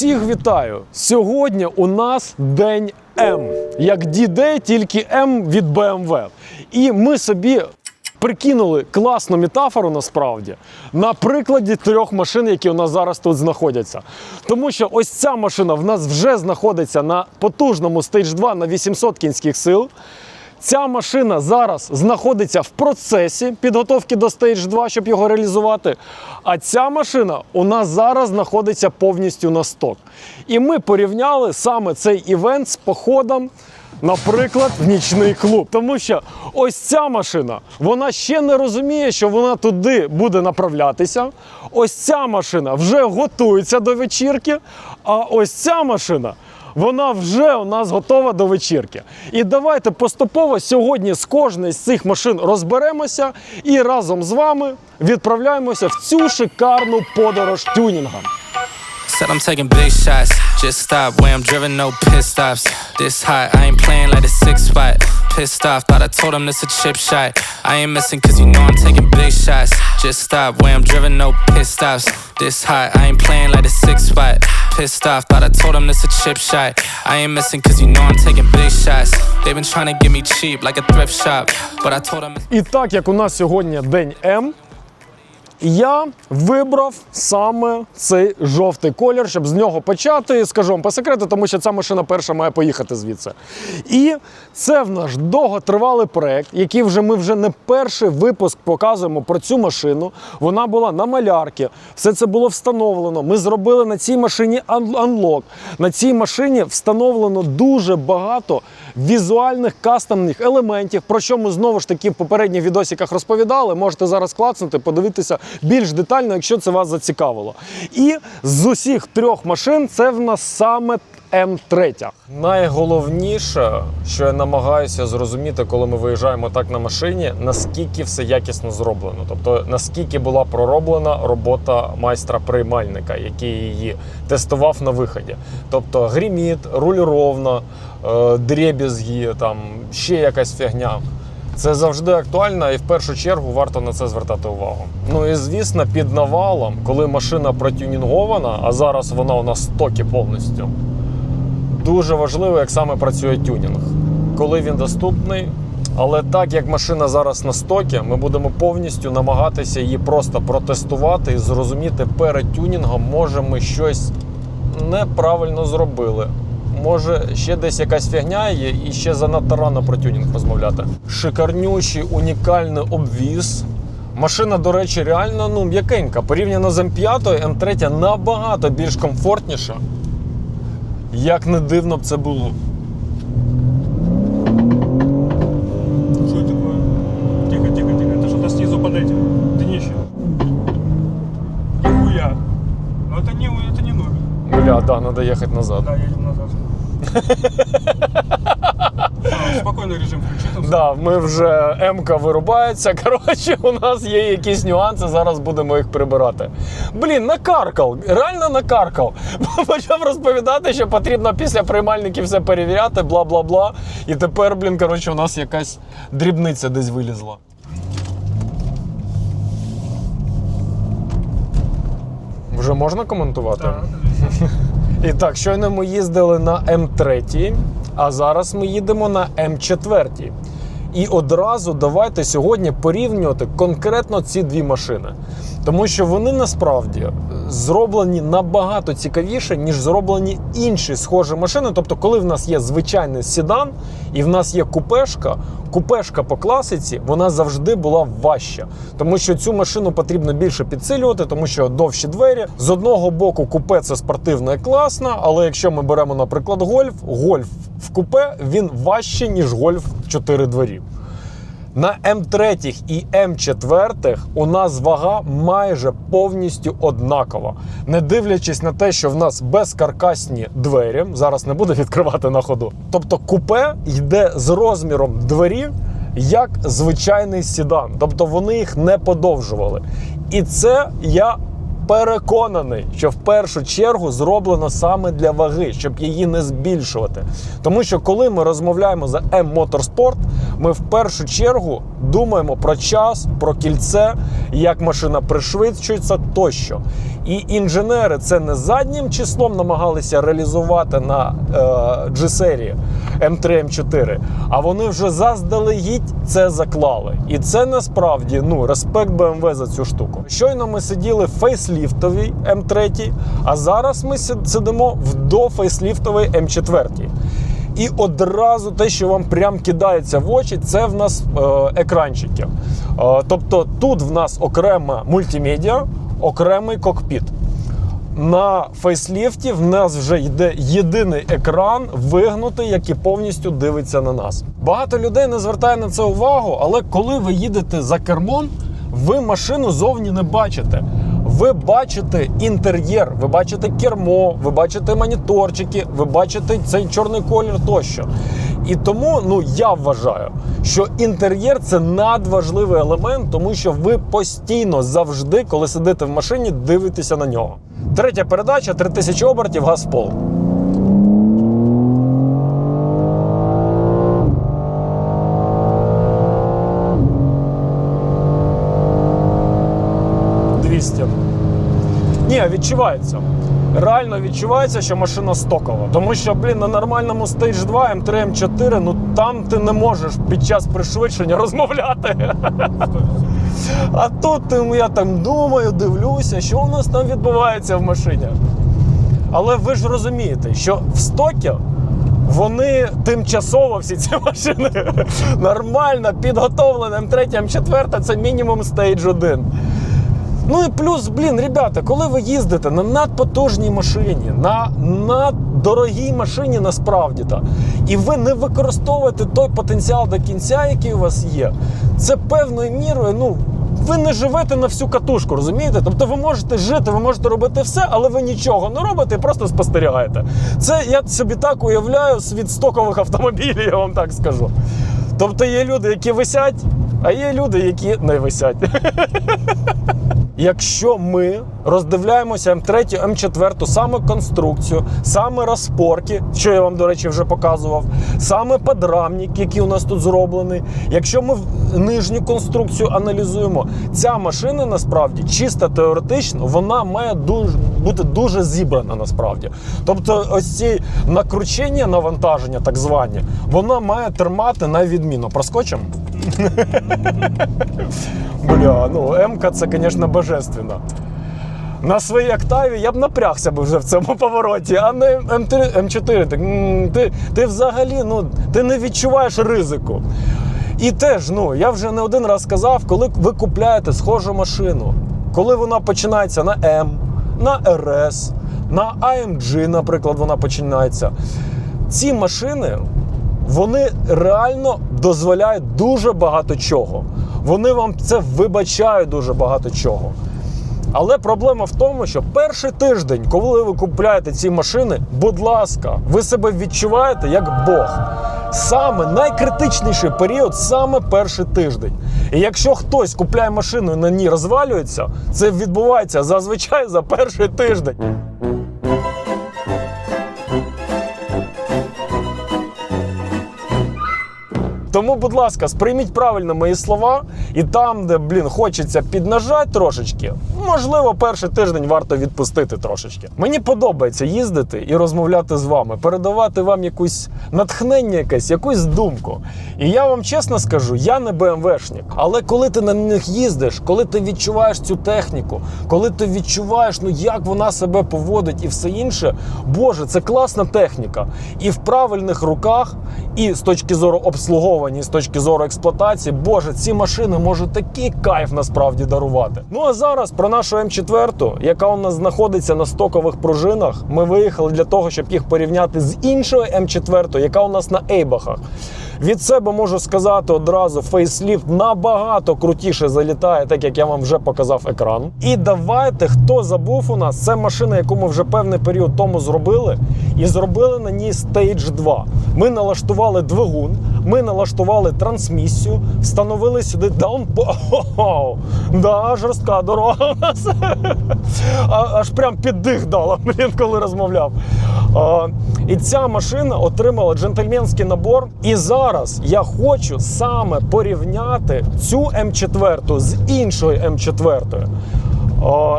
Усіх вітаю! Сьогодні у нас день М. Як D-Day, тільки М від BMW. І ми собі прикинули класну метафору насправді на прикладі трьох машин, які у нас зараз тут знаходяться. Тому що ось ця машина в нас вже знаходиться на потужному Stage 2 на 800 кінських сил. Ця машина зараз знаходиться в процесі підготовки до Stage 2, щоб його реалізувати. А ця машина у нас зараз знаходиться повністю на сток. І ми порівняли саме цей івент з походом, наприклад, в нічний клуб. Тому що ось ця машина, вона ще не розуміє, що вона туди буде направлятися. Ось ця машина вже готується до вечірки, а ось ця машина. Вона вже у нас готова до вечірки. І давайте поступово сьогодні з кожної з цих машин розберемося і разом з вами відправляємося в цю шикарну подорож тюнінгом. Said I'm taking big shots. Just stop where I'm driven, no pit stops. This hot, I ain't playing like a six spot. Pissed off, thought I told him this a chip shot. I ain't missing cause you know I'm taking big shots. Just stop where I'm driven, no pit stops. This hot, I ain't playing like a six spot. Pissed off, thought I told him this a chip shot. I ain't missing cause you know I'm taking big shots. they been trying to get me cheap like a thrift shop. But I told them. І так як у нас сьогодні день М, я вибрав саме цей жовтий колір, щоб з нього почати. Скажу вам по секрету, тому що ця машина перша має поїхати звідси. І це в наш довготривалий проект, який вже ми вже не перший випуск показуємо про цю машину. Вона була на малярці, все це було встановлено. Ми зробили на цій машині анлок. На цій машині встановлено дуже багато візуальних кастомних елементів, про що ми знову ж таки в попередніх відосиках розповідали. Можете зараз клацнути, подивитися більш детально, якщо це вас зацікавило. І з усіх трьох машин це в нас саме М3. Найголовніше, що я намагаюся зрозуміти, коли ми виїжджаємо так на машині, наскільки все якісно зроблено. Тобто наскільки була пророблена робота майстра-приймальника, який її тестував на виході. Тобто гріміт, руль ровно, е, дребізги, там ще якась фігня. Це завжди актуально і в першу чергу варто на це звертати увагу. Ну і звісно, під навалом, коли машина протюнінгована, а зараз вона у нас стокі повністю. Дуже важливо, як саме працює тюнінг, коли він доступний. Але так як машина зараз на стокі, ми будемо повністю намагатися її просто протестувати і зрозуміти перед тюнінгом, може ми щось неправильно зробили Може, ще десь якась фігня є, і ще занадто рано про тюнінг розмовляти. Шикарнючий унікальний обвіз. Машина, до речі, реально ну, м'якенька. Порівняно з М5, М3 набагато більш комфортніша. Як не дивно б це було. Что это такое? Тихо, тихо, тихо. Это что-то снизу под этим. Днище. Нихуя. Но это не, это не номер. Бля, да, треба їхати назад. Да, едем назад. А, Спокойный режим включи. Да, ми вже М-ка вирубається. Коротше, у нас є якісь нюанси, зараз будемо їх прибирати. Блін, накаркав, реально накаркав. Почав розповідати, що потрібно після приймальників все перевіряти, бла бла бла. І тепер, блін, коротше, у нас якась дрібниця десь вилізла. Вже можна коментувати? Да, І так, щойно ми їздили на М3, а зараз ми їдемо на М4. І одразу давайте сьогодні порівнювати конкретно ці дві машини. Тому що вони насправді зроблені набагато цікавіше, ніж зроблені інші схожі машини. Тобто, коли в нас є звичайний седан і в нас є купешка, купешка по класиці вона завжди була важча. Тому що цю машину потрібно більше підсилювати, тому що довші двері. З одного боку, купе це спортивно і класно, але якщо ми беремо, наприклад, гольф, гольф в купе він важче, ніж гольф 4 двері. На М3 і М4 у нас вага майже повністю однакова. Не дивлячись на те, що в нас безкаркасні двері, зараз не буду відкривати на ходу. Тобто купе йде з розміром двері як звичайний сідан. Тобто вони їх не подовжували. І це я переконаний, що в першу чергу зроблено саме для ваги, щоб її не збільшувати. Тому що коли ми розмовляємо за Motorsport, ми в першу чергу думаємо про час, про кільце, як машина пришвидшується тощо. І інженери це не заднім числом намагалися реалізувати на е, G-серії М3 М4, а вони вже заздалегідь це заклали. І це насправді ну респект BMW за цю штуку. Щойно ми сиділи в фейсліфтовій М3, а зараз ми сидимо в дофейсліфтовій М4. І одразу те, що вам прям кидається в очі, це в нас е, екранчики. Е, тобто тут в нас окрема мультимедіа, окремий кокпіт. На фейсліфті в нас вже йде єдиний екран вигнутий, який повністю дивиться на нас. Багато людей не звертає на це увагу, але коли ви їдете за кермом, ви машину зовні не бачите. Ви бачите інтер'єр, ви бачите кермо, ви бачите моніторчики, ви бачите цей чорний колір тощо. І тому ну я вважаю, що інтер'єр це надважливий елемент, тому що ви постійно завжди, коли сидите в машині, дивитеся на нього. Третя передача 3000 обертів, газ пол. «200». Ні, відчувається. Реально відчувається, що машина стокова. Тому що, блін, на нормальному Stage 2 М3, М4, ну там ти не можеш під час пришвидшення розмовляти. А тут ну, я там думаю, дивлюся, що у нас там відбувається в машині. Але ви ж розумієте, що в стокі вони тимчасово всі ці машини нормально підготовлені М3, М4 це мінімум стейдж 1. Ну і плюс, блін, ребята, коли ви їздите на надпотужній машині, на наддорогій машині насправді та і ви не використовуєте той потенціал до кінця, який у вас є, це певною мірою, ну. Ви не живете на всю катушку, розумієте? Тобто ви можете жити, ви можете робити все, але ви нічого не робите і просто спостерігаєте. Це я собі так уявляю світ стокових автомобілів, я вам так скажу. Тобто є люди, які висять, а є люди, які не висять. Якщо ми роздивляємося М3, М4, саме конструкцію, саме розпорки, що я вам, до речі, вже показував, саме подрамник, який у нас тут зроблений. Якщо ми нижню конструкцію аналізуємо, ця машина насправді чисто теоретично вона має дуже, бути дуже зібрана насправді. Тобто, ось ці накручення навантаження, так звані, вона має тримати на відміну. Проскочимо? Бля, ну М-ка це, звісно, божественно. На своїй октаві я б напрягся би вже в цьому повороті, а не М3, М4. Так, ти, ти взагалі ну, ти не відчуваєш ризику. І теж, ну, я вже не один раз сказав, коли ви купляєте схожу машину, коли вона починається на М, на РС, на AMG, наприклад, вона починається. Ці машини вони реально дозволяють дуже багато чого. Вони вам це вибачають дуже багато чого. Але проблема в тому, що перший тиждень, коли ви купуєте ці машини, будь ласка, ви себе відчуваєте як Бог. Саме найкритичніший період саме перший тиждень. І якщо хтось купляє машину і на ній розвалюється, це відбувається зазвичай за перший тиждень. Тому, будь ласка, сприйміть правильно мої слова, і там, де, блін, хочеться піднажати трошечки, можливо, перший тиждень варто відпустити трошечки. Мені подобається їздити і розмовляти з вами, передавати вам якусь натхнення, якесь, якусь думку. І я вам чесно скажу, я не БМВшник. Але коли ти на них їздиш, коли ти відчуваєш цю техніку, коли ти відчуваєш, ну як вона себе поводить і все інше, боже, це класна техніка. І в правильних руках, і з точки зору обслуговування, і з точки зору експлуатації, боже, ці машини можуть такий кайф насправді дарувати. Ну а зараз про нашу М4, яка у нас знаходиться на стокових пружинах. Ми виїхали для того, щоб їх порівняти з іншою М4, яка у нас на Ейбахах. Від себе можу сказати одразу, фейсліфт набагато крутіше залітає, так як я вам вже показав екран. І давайте, хто забув у нас, це машина, яку ми вже певний період тому зробили, і зробили на ній Stage 2. Ми налаштували двигун, ми налаштували трансмісію, встановили сюди даун. О, да, жорстка дорога у нас. Аж прям під дих дала, блін, коли розмовляв. І ця машина отримала джентльменський набор. І зараз я хочу саме порівняти цю М4 з іншою М4.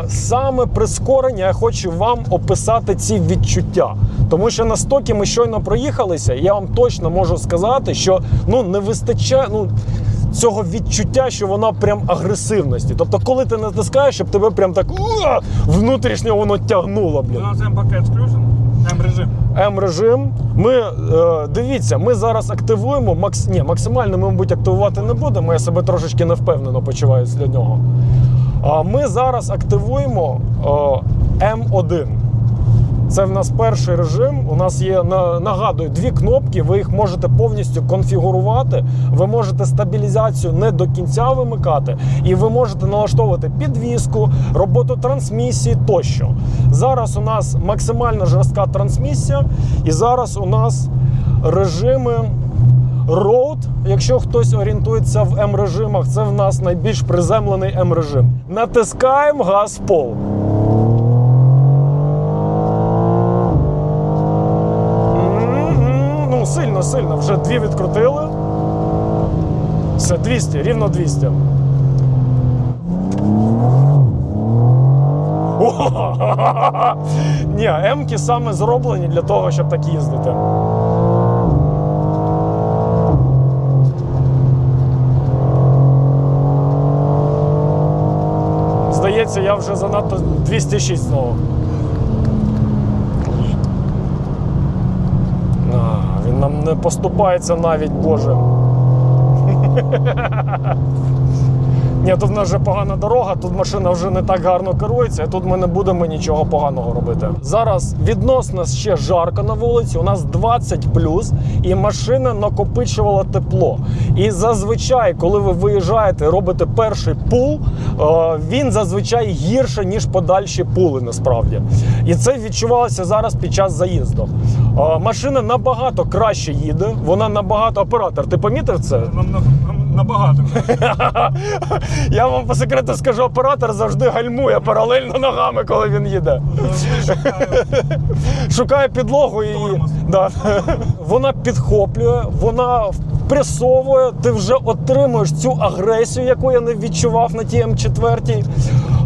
Саме прискорення я хочу вам описати ці відчуття. Тому що на ми щойно проїхалися, я вам точно можу сказати, що ну не вистачає ну, цього відчуття, що вона прям агресивності. Тобто, коли ти натискаєш, щоб тебе прям так внутрішньо воно тягнуло. У Блін. нас М-пакет включен. М-режим. М-режим. Ми е, дивіться, ми зараз активуємо макс... Ні, максимально ми, мабуть, активувати не будемо. Я себе трошечки невпевнено почуваюся для нього. А ми зараз активуємо е, М1. Це в нас перший режим. У нас є на- нагадую дві кнопки. Ви їх можете повністю конфігурувати. Ви можете стабілізацію не до кінця вимикати, і ви можете налаштовувати підвіску, роботу трансмісії тощо. Зараз у нас максимально жорстка трансмісія, і зараз у нас режими. Road, якщо хтось орієнтується в М-режимах, це в нас найбільш приземлений М-режим. Натискаємо газ в пол. Ну, сильно. Вже дві відкрутили. Все, 200, рівно 200. О! Ні, М-ки саме зроблені для того, щоб так їздити. Здається, я вже занадто 206 знову. А, він нам не поступається навіть, Боже. Ні, тут в нас вже погана дорога, тут машина вже не так гарно керується, тут ми не будемо нічого поганого робити. Зараз відносно ще жарко на вулиці, у нас 20 і машина накопичувала тепло. І зазвичай, коли ви виїжджаєте робите перший пул, е, він зазвичай гірше, ніж подальші пули, насправді. І це відчувалося зараз під час заїзду. Е, Машина набагато краще їде, вона набагато оператор. Ти помітив це? Набагато. Я вам по секрету скажу, оператор завжди гальмує паралельно ногами, коли він їде. Шукає підлогу і да. вона підхоплює, вона впресовує, ти вже отримуєш цю агресію, яку я не відчував на тій М4.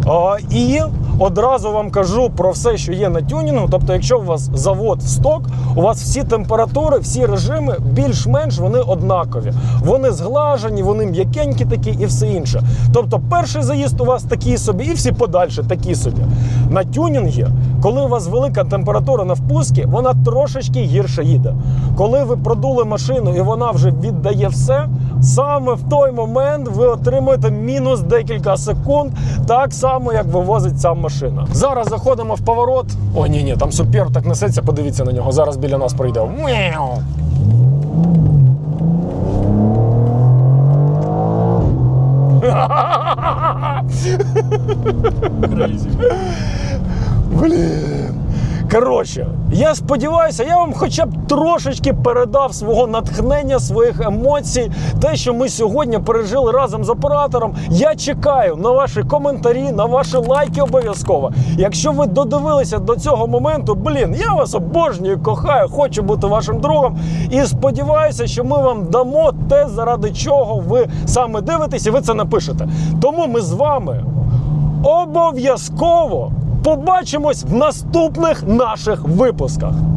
А, і одразу вам кажу про все, що є на тюнінгу. Тобто, якщо у вас завод сток, у вас всі температури, всі режими більш-менш вони однакові. Вони зглажені, вони м'якенькі такі і все інше. Тобто, перший заїзд у вас такий собі, і всі подальші такі собі. На тюнінгі, коли у вас велика температура на впускі, вона трошечки гірше їде. Коли ви продули машину і вона вже віддає все, саме в той момент ви отримуєте мінус декілька секунд, так само як вивозить ця машина. Зараз заходимо в поворот. О, ні, ні, там супер так несеться. Подивіться на нього. Зараз біля нас пройде. Мяу. Блін. Коротше, я сподіваюся, я вам хоча б трошечки передав свого натхнення, своїх емоцій, те, що ми сьогодні пережили разом з оператором. Я чекаю на ваші коментарі, на ваші лайки обов'язково. Якщо ви додивилися до цього моменту, блін, я вас обожнюю, кохаю, хочу бути вашим другом. І сподіваюся, що ми вам дамо те, заради чого ви саме дивитесь, і ви це напишете. Тому ми з вами обов'язково побачимось в наступних наших випусках.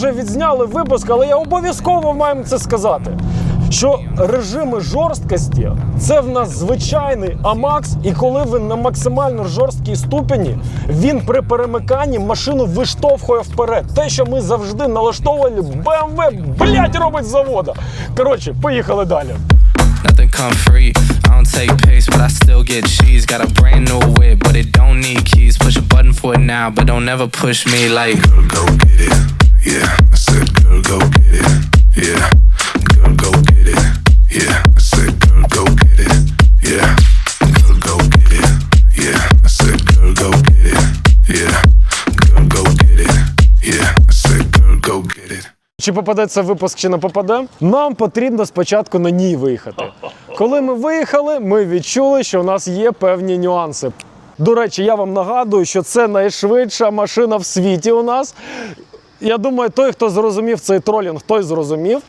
Вже відзняли випуск, але я обов'язково маю це сказати. що режими жорсткості це в нас звичайний Амакс, і коли ви на максимально жорсткій ступені, він при перемиканні машину виштовхує вперед. Те, що ми завжди налаштовували, BMW, блядь, робить з завода. Коротше, поїхали далі. Nothing come free. I don't take pace, but I still get cheese. Got a brand new whip, but it don't need keys. Push a button for it now, but don't ever push me like. Go get it. Чи попаде це випуск, чи не попаде? Нам потрібно спочатку на ній виїхати. Коли ми виїхали, ми відчули, що у нас є певні нюанси. До речі, я вам нагадую, що це найшвидша машина в світі у нас. Я думаю, той, хто зрозумів цей тролінг, той зрозумів.